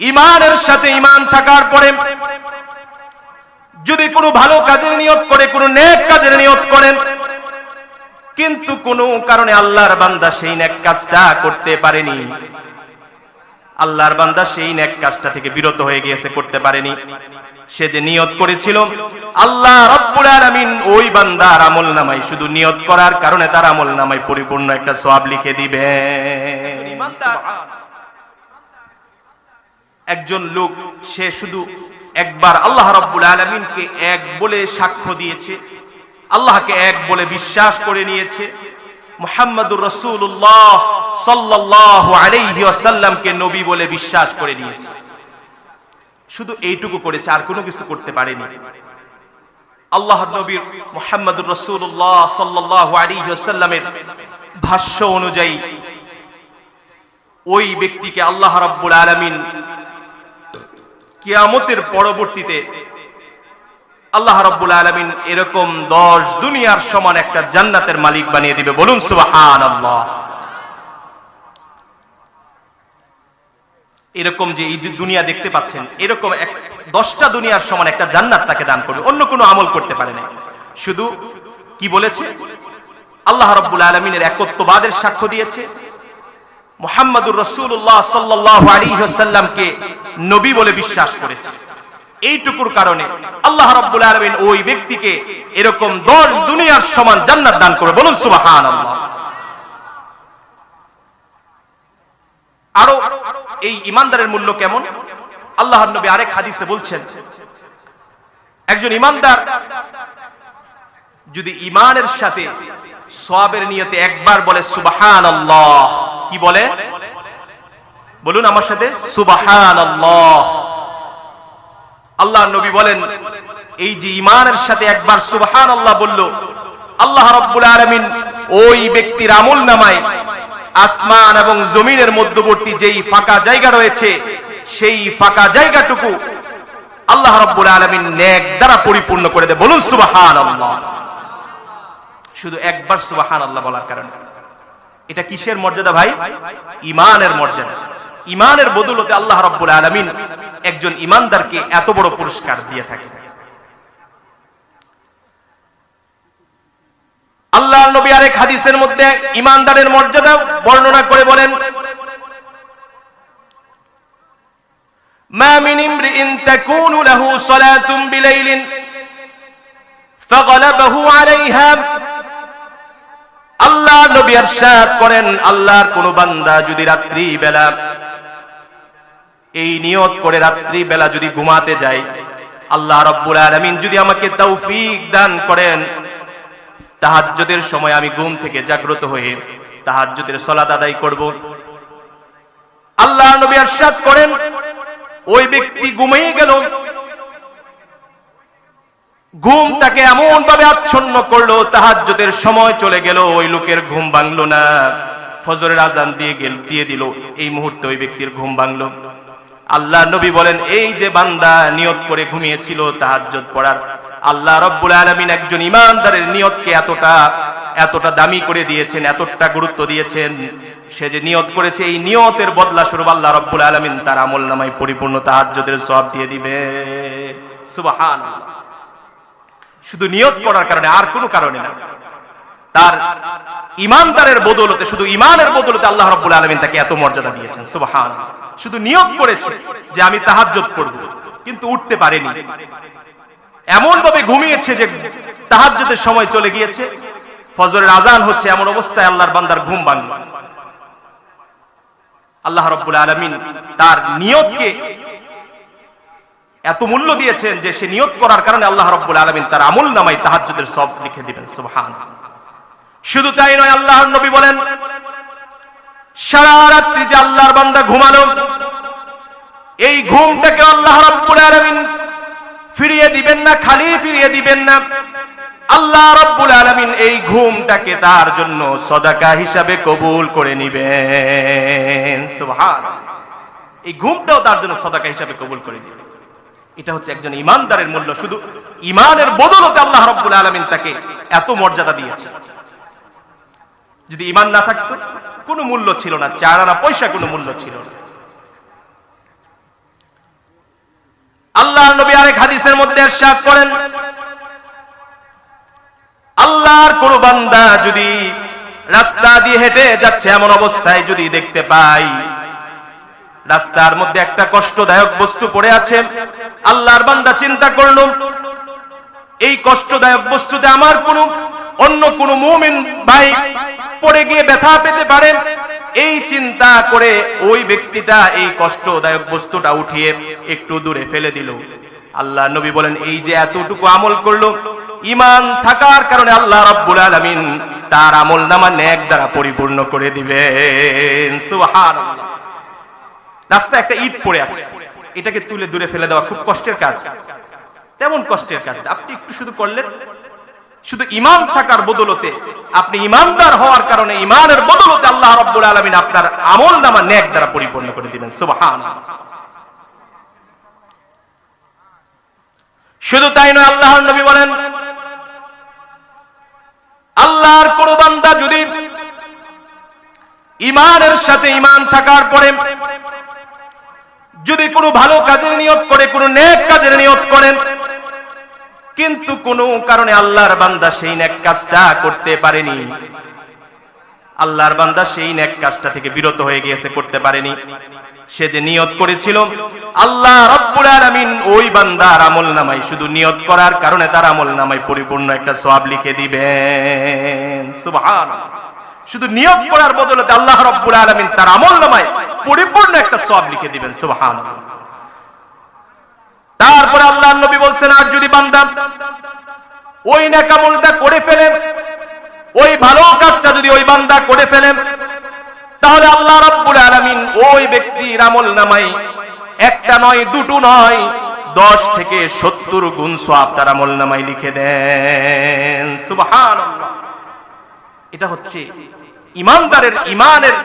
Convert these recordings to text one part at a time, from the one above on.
ইমানের সাথে ইমান থাকার পরে যদি কোনো ভালো কাজের নিয়ত করে, কোনো নেক কাজের নিয়ত করেন, কিন্তু কোনো কারণে আল্লাহর বান্দা সেই নেক কাজটা করতে পারেনি। আল্লাহর বান্দা সেই নেক কাজটা থেকে বিরত হয়ে গিয়েছে, করতে পারেনি। সে যে নিয়ত করেছিল, আল্লাহ ওই বান্দার আমল নামাই শুধু নিয়ত করার কারণে তার আমল নামাই পরিপূর্ণ একটা সওয়াব লিখে দিবে একজন লোক, সে শুধু একবার আল্লাহ রব্বুল আলমিনকে এক বলে সাক্ষ্য দিয়েছে, আল্লাহকে এক বলে বিশ্বাস করে নিয়েছে। মোহাম্মদুর রসুল্লাহ সাল্লাহ নবী বলে বিশ্বাস করে নিয়েছে। শুধু এইটুকু করেছে, আর কোনো কিছু করতে পারেনি। আল্লাহ নবীর মোহাম্মদুর রসুল্লাহ সাল্লাহ ভাষ্য অনুযায়ী, ওই ব্যক্তিকে আল্লাহ রাব্বুল আলামিন কিয়ামতের পরবর্তীতে আল্লাহ রাব্বুল আলামিন এরকম দশ দুনিয়ার সমান একটা জান্নাতের মালিক বানিয়ে দিবে। বলুন সুবহানাল্লাহ। এরকম যে এই দুনিয়া দেখতে পাচ্ছেন, এরকম এক দশটা দুনিয়ার সমান একটা জান্নাত তাকে দান করবে। অন্য কোনো আমল করতে পারে না শুধু কি বলেছে? আল্লাহ রাব্বুল আলামিনের একত্ববাদের সাক্ষ্য দিয়েছে। মোহাম্মদুর রসুল্লাহ সাল্লাহ আলী আলিহাসাল্লামকে নবী বলে বিশ্বাস করেছে। এইটুকুর কারণে আল্লাহ রব্বুল আলমিন ওই ব্যক্তিকে এরকম দশ দুনিয়ার সমান জান্নাত দান করে বলুন সুবাহান আরও এই ইমানদারের মূল্য কেমন? আল্লাহ নবী আরেক হাদিসে বলছেন, একজন ইমানদার যদি ইমানের সাথে সবের নিয়তে একবার বলে সুবাহান আল্লাহ কি বলে? বলুন আমার সাথে সুবাহান আল্লাহ নবী বলেন, এই যে ইমানের সাথে একবার সুবাহান আল্লাহ বলল, আল্লাহ রব্বুল আলমিন ওই ব্যক্তির আমল নামায় আসমান এবং জমিনের মধ্যবর্তী যেই ফাঁকা জায়গা রয়েছে, সেই ফাঁকা জায়গাটুকু আল্লাহ রব্বুল আলমিন নেক দ্বারা পরিপূর্ণ করে দেয়। বলুন সুবাহান আল্লাহ শুধু একবার সুবাহান আল্লাহ বলার কারণে। এটা কিসের মর্যাদা ভাই? ইমানের মর্যাদা। ইমানের বদলতে আল্লাহ রব্বুল আলমিন একজন ইমানদারকে এত বড় পুরস্কার দিয়ে থাকে আল্লাহ নবী আরেক হাদিসের মধ্যে ইমানদারের মর্যাদা বর্ণনা করে বলেন ما من امرئ تكون له صلاة بليل فغلبه عليها আল্লাহ নবী আরশাদ করেন আল্লাহর কোন বান্দা যদি রাত্রি বেলা এই নিয়ত করে রাত্রি বেলা যদি ঘুমাতে যায় আল্লাহ রব্বুল আলামিন যদি আমাকে তৌফিক দান করেন, তাহাজ্জুদের সময় আমি ঘুম থেকে জাগ্রত হয়ে তাহাজ্জুদের সালাত আদায় করব। আল্লাহ নবী আরশাদ করেন, ওই ব্যক্তি ঘুমিয়ে গেল। ঘুম তাকে এমন ভাবে আচ্ছন্ন করল, তাহাজ্জুদের সময় চলে গেল, ওই লোকের ঘুম ভাঙলো না। ফজরের আজান দিয়ে গেল, দিয়ে দিল। এই মুহূর্তে ওই ব্যক্তির ঘুম ভাঙলো। আল্লাহ নবী বলেন, এই যে বান্দা নিয়ত করে ঘুমিয়েছিল তাহাজ্জুদ পড়ার, আল্লাহ রব্বুল আলামিন একজন ইমানদারের নিয়তকে এতটা এতটা দামি করে দিয়েছেন, এতটা গুরুত্ব দিয়েছেন। সে যে নিয়ত করেছে, এই নিয়তের বদলা স্বরূপ আল্লাহ রব্বুল আলামিন তার আমল নামায় পরিপূর্ণ তাহাজ্জুদের সওয়াব দিয়ে দিবে। সুবহানাল্লাহ। শুধু নিয়ত করার কারণে, আর কোনো কারণে না। তার ইমানদারের বদলতে, শুধু ইমানের বদলতে আল্লাহ রাব্বুল আলমিন তাকে এত মর্যাদা দিয়েছেন। সুবহান শুধু নিয়ত করেছে যে আমি তাহাজ্জুদ পড়ব। কিন্তু উঠতে পারেনি। এমন ভাবে ঘুমিয়েছে যে তাহাজ্জুদের সময় চলে গিয়েছে। ফজরের আজান হচ্ছে, এমন অবস্থায় আল্লাহর বান্দার ঘুম ভাঙল আল্লাহ রাব্বুল আলামিন তার নিয়তকে এত মূল্য দিয়েছেন যে সে নিয়ত করার কারণে আল্লাহ রব্বুল আলমিন তার আমল নামাই তাহাজ্জুদের সব লিখে দিবেন সুবহান শুধু তাই নয়, আল্লাহর নবী বলেন সারা রাত্রি যে আল্লাহর বান্দা ঘুমালো, এই ঘুমটাকে আল্লাহ রব্বুল আলমিন ফিরিয়ে দিবেন না, খালি ফিরিয়ে দিবেন না। আল্লাহ রব্বুল আলমিন এই ঘুমটাকে তার জন্য সদাকা হিসাবে কবুল করে নিবেন। সুবহান এই ঘুমটাও তার জন্য সদাকা হিসাবে কবুল করে নিবেন। এটা হচ্ছে একজন ইমানদারের মূল্য। শুধু ইমানের বদলতে আল্লাহ রব্বুল আলমিন তাকে এত মর্যাদা দিয়েছে যদি ইমান না থাকতো, কোনো মূল্য ছিল না, চার আনা পয়সা কোনো মূল্য ছিল না। আরেক হাদিসের মধ্যে করেন, আল্লাহর বান্দা যদি রাস্তা দিয়ে হেঁটে যাচ্ছে এমন অবস্থায় যদি দেখতে পাই রাস্তার মধ্যে একটা কষ্টদায়ক বস্তু পড়ে আছে, আল্লাহর বান্দা চিন্তা করল, এই কষ্টদায়ক বস্তুতে আমার কোন অন্য কোন মুমিন ভাই পড়ে গিয়ে ব্যথা পেতে পারেন এই চিন্তা করে ওই ব্যক্তিটা এই কষ্টদায়ক বস্তুটা উঠিয়ে একটু দূরে ফেলে দিল। আল্লাহ নবী বলেন, এই যে এতটুকু আমল করল ইমান থাকার কারণে আল্লাহ রাব্বুল আলামিন তার আমল নামা ন্যাক দ্বারা পরিপূর্ণ করে দিবেন। রাস্তায় একটা ইট পড়ে আছে। এটাকে তুলে দূরে ফেলে দেওয়া খুব কষ্টের কাজ। তেমন কষ্টের কাজ আপনি একটু শুধু করলেন শুধু ইমান থাকার বদলতে, আপনি ইমানদার হওয়ার কারণে ইমানের বদলতে আল্লাহ রব্বুল আলমিন আপনার আমল নামা ন্যাক দ্বারা পরিপূর্ণ করে দিবেন সুবহান শুধু তাই নয়, আল্লাহর নবী বলেন, আল্লাহর কোন বান্দা যদি ইমানের সাথে ইমান থাকার পরে যদি কোনো ভালো কাজের নিয়ত করে, কোনো নেক কাজের নিয়ত করেন কিন্তু কোনো কারণে আল্লাহর বান্দা সেই নেক কাজটা করতে পারেনি। আল্লাহর বান্দা সেই নেক কাজটা থেকে বিরত হয়ে গিয়েছে, করতে পারেনি। সে যে নিয়ত করেছিল, আল্লাহ রব্বুল আলামিন ওই বান্দার আমল নামাই শুধু নিয়ত করার কারণে তার আমল নামাই পরিপূর্ণ একটা সওয়াব লিখে দিবেন। সুবহানাল্লাহ। শুধু নিয়ত করার বদলতে আল্লাহ রব্বুল আলামিন তার আমল নামায় পরিপূর্ণ একটা সওয়াব লিখে দিবেন। সুবহানাল্লাহ। তারপরে আল্লাহ নবী বলছেন, আর যদি বান্দা ওই নেকামলটা করে ফেলেন, ওই ভালো কাজটা যদি ওই বান্দা করে ফেলেন, তাহলে আল্লাহ রাব্বুল আলামিন ওই ব্যক্তির আমল নামাই একটা নয়, দুটো নয়, দশ থেকে সত্তর গুণ সওয়াব তার আমল নামাই লিখে দেন সুবহানাল্লাহ এটা হচ্ছে ইমানদারের ইমানের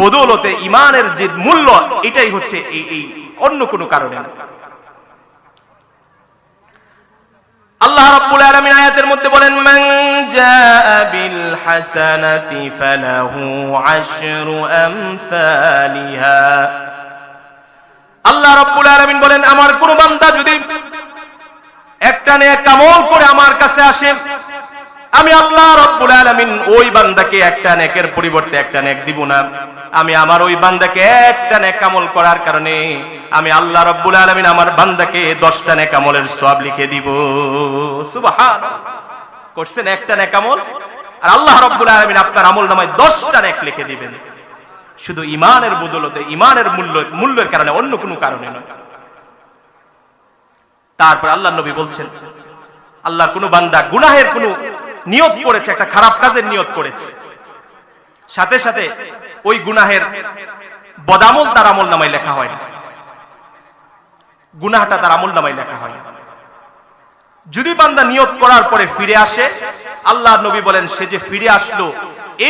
বদৌলতে, ইমানের যে মূল্য, এটাই হচ্ছে এই অন্য কোনো কারণে না। আল্লাহ রাব্বুল আলামিন আয়াতের মধ্যে বলেন, মান জাআ বিল হাসানাতি ফালাহু আশরু আমসালিহা। আল্লাহ রাব্বুল আলামিন বলেন, আমার কোন বান্দা যদি একটা নেক আমল করে আমার কাছে আসে, আমি আল্লাহ রব্বুল আলামিন ওই বান্দাকে একটা নেকের পরিবর্তে একটা নেক দিব না। আমি আমার ওই বান্দাকে একটা নেক আমল করার কারণে আমি আল্লাহ রব্বুল আলামিন আমার বান্দাকে দশটা নেক আমলের সওয়াব লিখে দিব। সুবহান করছেন একটা নেক আমল আর আল্লাহ রব্বুল আলামিন আপনার আমল নামায় দশটা নেক লিখে দিবেন। শুধু ইমানের বদলতে ইমানের মূল্য, মূল্যের কারণে, অন্য কোনো কারণে নয়। তারপর আল্লাহ নবী বলছেন, আল্লাহ কোন বান্দা গুনাহের কোন নিয়ত করেছে, একটা খারাপ কাজের নিয়ত করেছে। সাথে সাথে ওই গুনাহের বদামল তার আমল নামায় লেখা হয় গুনাহটা তার আমল নামায় লেখা হয় যদি বান্দা নিয়ত করার পরে ফিরে আসে, আল্লাহ নবী বলেন, সে যে ফিরে আসলো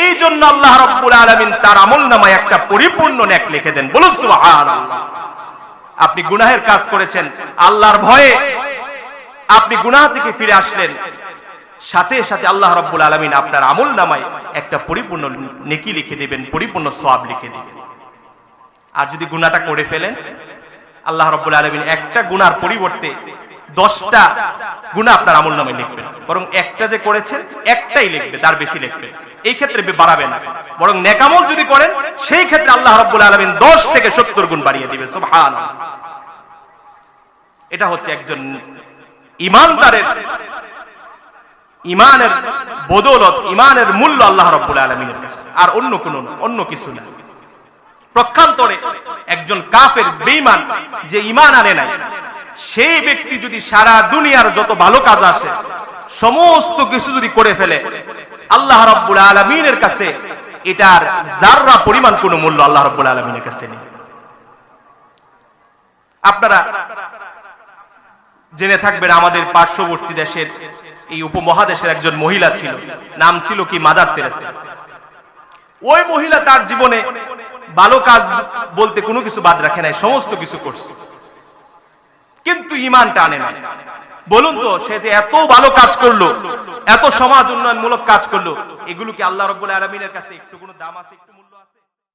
এই জন্য আল্লাহ রব্বুল আলামিন তার আমল নামায় একটা পরিপূর্ণ ন্যাক লিখে দেন। বলুন আপনি গুনাহের কাজ করেছেন, আল্লাহর ভয়ে আপনি গুনাহ থেকে ফিরে আসলেন সাথে সাথে আল্লাহ রব্বুল আলমিন আপনার আমল নামায় একটা পরিপূর্ণ নেকি লিখে দিবেন, পরিপূর্ণ সওয়াব লিখে দেবেন। আর যদি গুনাহটা করে ফেলেন, আল্লাহ রব্বুল আলমিন একটা গুনার পরিবর্তে দশটা গুণা আপনার আমল নামে লিখবেন। বরং একটা যে করেছেন একটাই লিখবে, তার বেশি লিখবে। এই ক্ষেত্রে বাড়াবে না। বরং নেকামল যদি করেন, সেই ক্ষেত্রে আল্লাহ রব্বুল আলমিন দশ থেকে সত্তর গুণ বাড়িয়ে দিবে সুবহান এটা হচ্ছে একজন ইমানদারের ইমানের বদৌলত, ইমানের মূল্য আল্লাহ রব্বুল আলমিনের কাছে। আর অন্য কোনো অন্য কিছু না। প্রক্ষান্তরে একজন কাফের বেঈমান যে ইমান আনে নাই সেই ব্যক্তি যদি সারা দুনিয়ার যত ভালো কাজ আসে সমস্ত কিছু যদি করে ফেলে, আল্লাহ রব্বুল আলমিনের কাছে এটার জাররা পরিমাণ কোনো মূল্য আল্লাহ রব্বুল আলমিনের কাছে নেই। আপনারা জেনে থাকবেন আমাদের পার্শ্ববর্তী দেশের এই উপমহাদেশের একজন মহিলা ছিল। নাম ছিল কি? Mother Teresa. ওই মহিলা তার জীবনে ভালো কাজ বলতে কোনো কিছু বাদ রাখে নাই, সমস্ত কিছু করছে। কিন্তু ইমানটা আনে না বলুন তো, সে যে এত ভালো কাজ করল, এত সমাজ উন্নয়নমূলক কাজ করল, এগুলো কি আল্লাহ রব্বুল আলমিনের কাছে একটু কোনো দাম আছে?